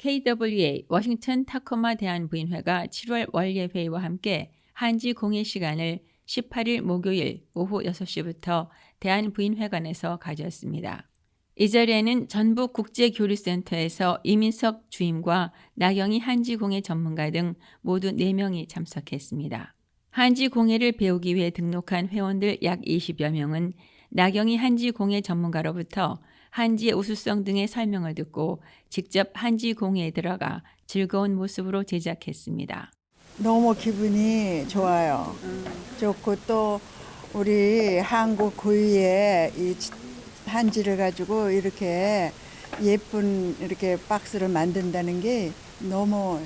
KWA 워싱턴 타코마 대한부인회가 7월 원예회의와 함께 한지 공예 시간을 18일 목요일 오후 6시부터 대한부인회관에서 가졌습니다. 이 자리에는 전북 국제교류센터에서 이민석 주임과 나경희 한지공예 전문가 등 모두 4명이 참석했습니다. 한지공예를 배우기 위해 등록한 회원들 약 20여 명은 나경희 한지 공예 전문가로부터 한지의 우수성 등의 설명을 듣고 직접 한지 공예에 들어가 즐거운 모습으로 제작했습니다. 너무 기분이 좋아요. 좋고 또 우리 한국 고유의 이 한지를 가지고 이렇게 예쁜 이렇게 박스를 만든다는 게 너무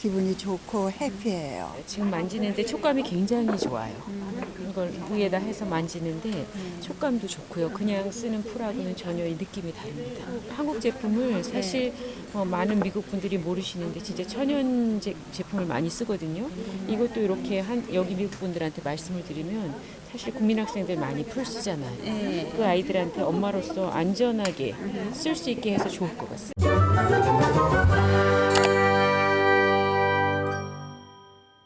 기분이 좋고 해피해요. 지금 만지는데 촉감이 굉장히 좋아요. 이걸 위에다 해서 만지는데 촉감도 좋고요. 그냥 쓰는 풀하고는 전혀 이 느낌이 다릅니다. 한국 제품을 사실 어, 많은 미국 분들이 모르시는데 진짜 천연 제, 제품을 많이 쓰거든요. 이것도 이렇게 한 여기 미국 분들한테 말씀을 드리면 사실 국민 학생들 많이 풀 쓰잖아요. 그 아이들한테 엄마로서 안전하게 쓸 수 있게 해서 좋을 것 같습니다.